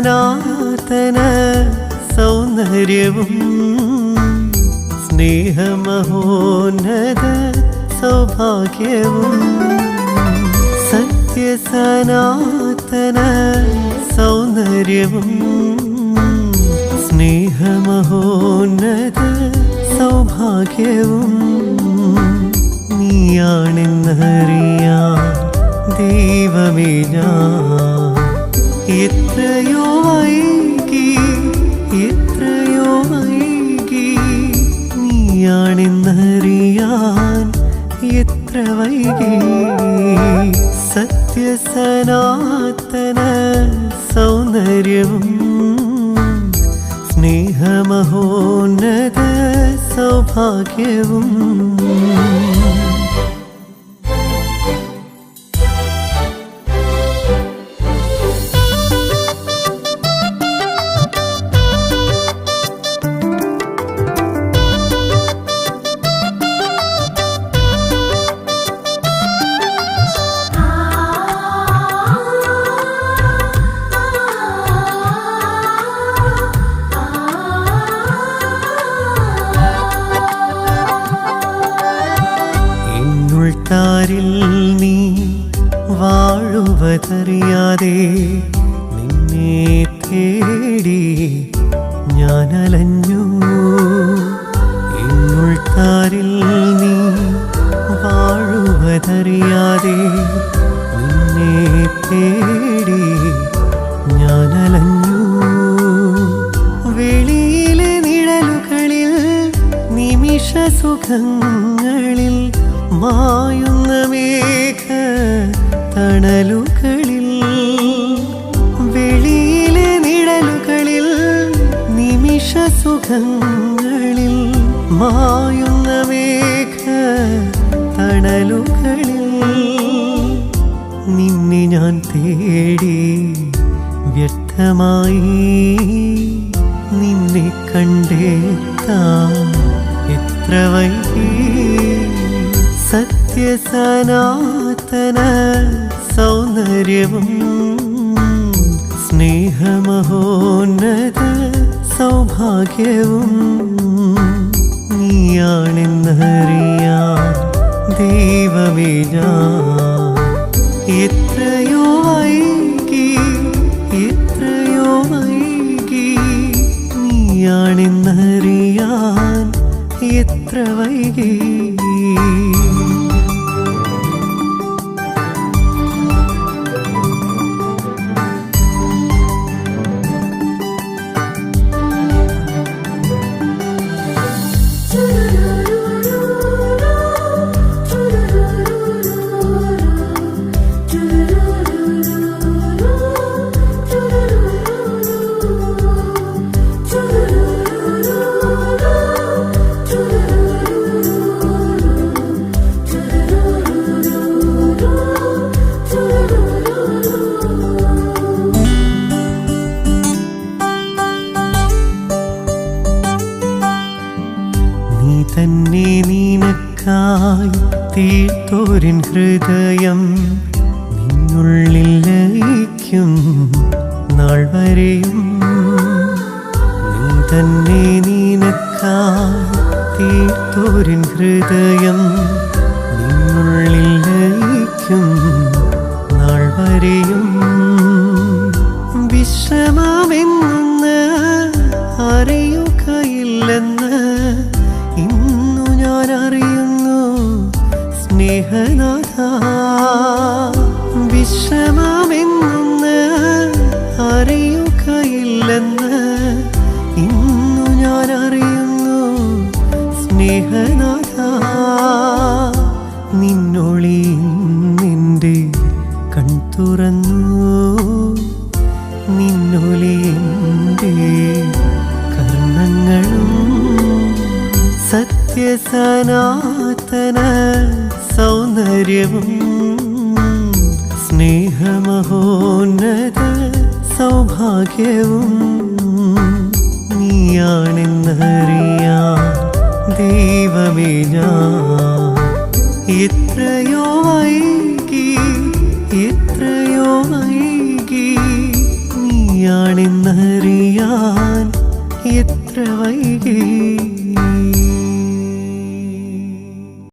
സനാതന സൗന്ദര്യവും സ്നേഹമഹോന്നത സൗഭാഗ്യവും സത്യസനാതന സൗന്ദര്യവും സ്നേഹമഹോന്നത സൗഭാഗ്യവും നീയാണെന്നറിയാ ദൈവമേ ഞാൻ. എത്രയോ വൈകി സത്യസനാതന സൗന്ദര്യവും സ്നേഹമഹോന്നത സൗഭാഗ്യവും നിന്നെ തേടി ഞാൻ അലഞ്ഞു എന്നുൾത്താരിൽ നീ വാഴുവതറിയാതെ നിന്നെ തേടി ഞാൻ അലഞ്ഞു വെളിയിലെ നിഴലുകളിൽ നിമിഷ സുഖങ്ങളിൽ മായുന്ന മേഘ തണലുകളിൽ വെളിയിലെ നിഴലുകളിൽ നിമിഷ സുഖങ്ങളിൽ മായുന്ന തണലുകളിൽ. നിന്നെ ഞാൻ തേടി വ്യക്തമായി നിന്നെ കണ്ടേത്താൻ എത്ര വൈകി. സത്യസനാതന സൗന്ദര്യവും സ്നേഹമഹോന്നത സൗഭാഗ്യവും നീയാണെന്നറിയാൻ ദൈവമേ ഞാൻ എത്രയോ വൈകി എത്രയോ വൈകി നീയാണെന്നറിയാൻ എത്ര വൈകി നീനക്കായി തീർത്തോരിൻ ഹൃദയം നിന്നുള്ളിൽ ലയിക്കും നാൾ വരെയും. നീ തന്നെ നീനക്കായി തീർത്തോരിൻ ഹൃദയം നിന്നുള്ളിൽ ലയിക്കും നാൾ വരെയും. വിശ്രമമെന്ന് നിന്നൊളി നിന്റെ കൺ തുറന്നു. നിന്നൊലി എന്റെ കർണങ്ങളും സത്യസനാതന സൗന്ദര്യവും സ്നേഹമഹോന്നത സൗഭാഗ്യവും നീയാണെന്നറിയാ ദൈവമേ ഞാൻ എത്രയോ വൈകി എത്രയോ വൈകി നീയാണെന്നറിയാൻ എത്ര വൈകി.